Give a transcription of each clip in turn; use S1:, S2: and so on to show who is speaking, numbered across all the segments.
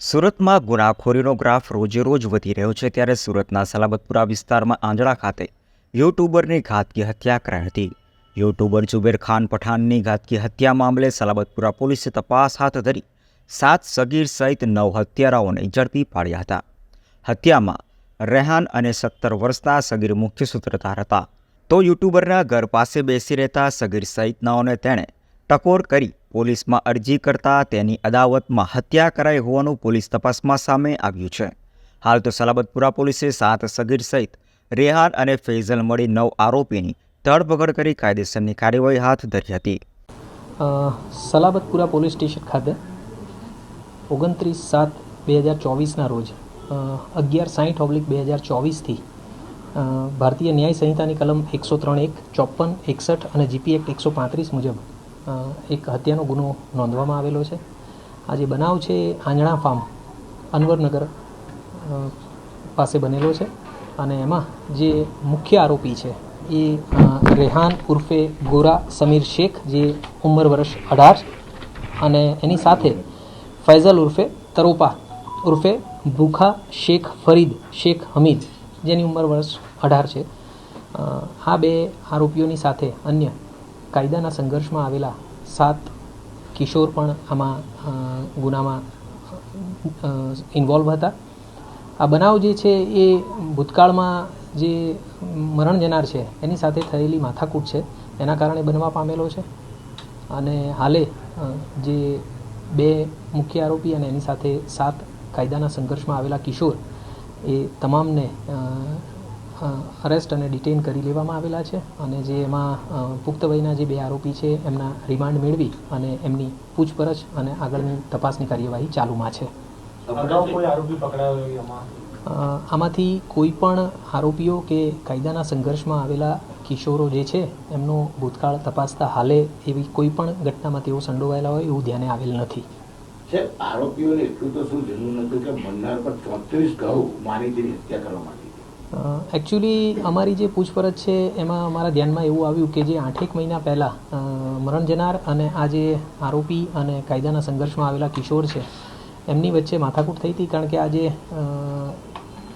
S1: સુરતમાં ગુનાખોરીનો ગ્રાફ રોજે રોજ વધી રહ્યો છે ત્યારે સુરતના સલાબતપુરા વિસ્તારમાં આંજળા ખાતે યુટ્યુબરની ઘાતકી હત્યા કરાઈ હતી. યુટ્યુબર જુબેર ખાન પઠાણની ઘાતકી હત્યા મામલે સલાબતપુરા પોલીસે તપાસ હાથ ધરી સાત સગીર સહિત નવ હત્યારાઓને ઝડપી પાડ્યા હતા. હત્યામાં રેહાન અને સત્તર વર્ષના સગીર મુખ્ય સૂત્રધાર હતા. તો યુટ્યુબરના ઘર પાસે બેસી રહેતા સગીર સહિતનાઓને તેણે ટકોર કરી પોલીસમાં અરજી કરતા તેની અદાવતમાં હત્યા કરાઈ હોવાનું પોલીસ તપાસમાં સામે આવ્યું છે. હાલ તો સલાબતપુરા પોલીસે સાત સગીર સહિત રેહાન અને ફૈઝલ મળી નવ આરોપીની ધરપકડ કરી કાયદેસરની કાર્યવાહી હાથ ધરી હતી.
S2: સલાબતપુરા પોલીસ સ્ટેશન ખાતે ઓગણત્રીસ સાત બે હજાર ચોવીસના રોજ અગિયાર સાહીઠ ઓબ્લિક બે હજાર ચોવીસથી ભારતીય ન્યાય સંહિતાની કલમ એકસો ત્રણ એક, ચોપન, એકસઠ અને જીપી એક્ટ એકસો પાંત્રીસ મુજબ એક હત્યાનો ગુનો નોંધવામાં આવેલો છે. આ જે બનાવ છે એ આંજણા ફાર્મ અનવરનગર પાસે બનેલો છે. અને એમાં જે મુખ્ય આરોપી છે એ રેહાન ઉર્ફે ગોરા સમીર શેખ, જે ઉંમર વર્ષ અઢાર અને એની સાથે ફૈઝલ ઉર્ફે તરોપા ઉર્ફે ભૂખા શેખ ફરીદ શેખ હમીદ, જેની ઉંમર વર્ષ અઢાર છે. આ બે આરોપીઓની સાથે અન્ય કાયદાના સંઘર્ષમાં આવેલા સાત કિશોર પણ આમાં ગુનામાં ઇન્વોલ્વ હતા. આ બનાવ જે છે એ ભૂતકાળમાં જે મરણ જનાર છે, એની સાથે થયેલી માથાકૂટ છે. એના કારણે બનવા પામેલો છે. અને હાલે જે બે મુખ્ય આરોપી અને એની સાથે સાત કાયદાના સંઘર્ષમાં આવેલા કિશોર, એ તમામને અરેસ્ટ અને ડિટેન કરી લેવામાં આવેલા છે અને જે એમાં પુખ્ત વયના જે બે આરોપી છે એમના રિમાન્ડ મેળવી અને એમની પૂછપરછ અને આગળની તપાસની કાર્યવાહી ચાલુમાં છે.
S3: અગાઉ કોઈ આરોપી પકડાયો હોય એમાં?
S2: અ, આમાંથી કોઈ પણ આરોપીઓ કે કાયદાના સંઘર્ષમાં આવેલા કિશોરો જે છે એમનો ભૂતકાળ તપાસતા હાલે એવી કોઈ પણ ઘટનામાં તેઓ સંડોવાયેલા હોય એવું ધ્યાને આવેલ નથી.
S4: આરોપીઓને એટલું તો શું જરૂર નથી કે મન્નાર પર ચોત્રીસ ઘઉં માની હત્યા કરવા આવી હતી
S2: એકચ્યુઅલી અમારી જે પૂછપરછ છે એમાં અમારા ધ્યાનમાં એવું આવ્યું કે જે આઠેક મહિના પહેલાં મરણ જનાર અને આ જે આરોપી અને કાયદાના સંઘર્ષમાં આવેલા કિશોર છે, એમની વચ્ચે માથાકૂટ થઈ હતી કારણ કે આ જે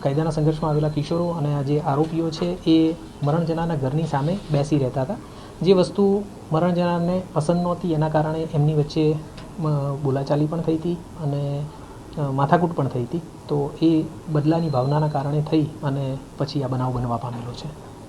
S2: કાયદાના સંઘર્ષમાં આવેલા કિશોરો અને આ જે આરોપીઓ છે એ મરણ જનારના ઘરની સામે બેસી રહેતા હતા. જે વસ્તુ મરણ જનારને પસંદ નહોતી એના કારણે એમની વચ્ચે બોલાચાલી પણ થઈ હતી અને માથાકૂટ પણ થઈ હતી. તો એ બદલાની ભાવનાના કારણે થઈ અને પછી આ બનાવ બનવા પામેલો છે.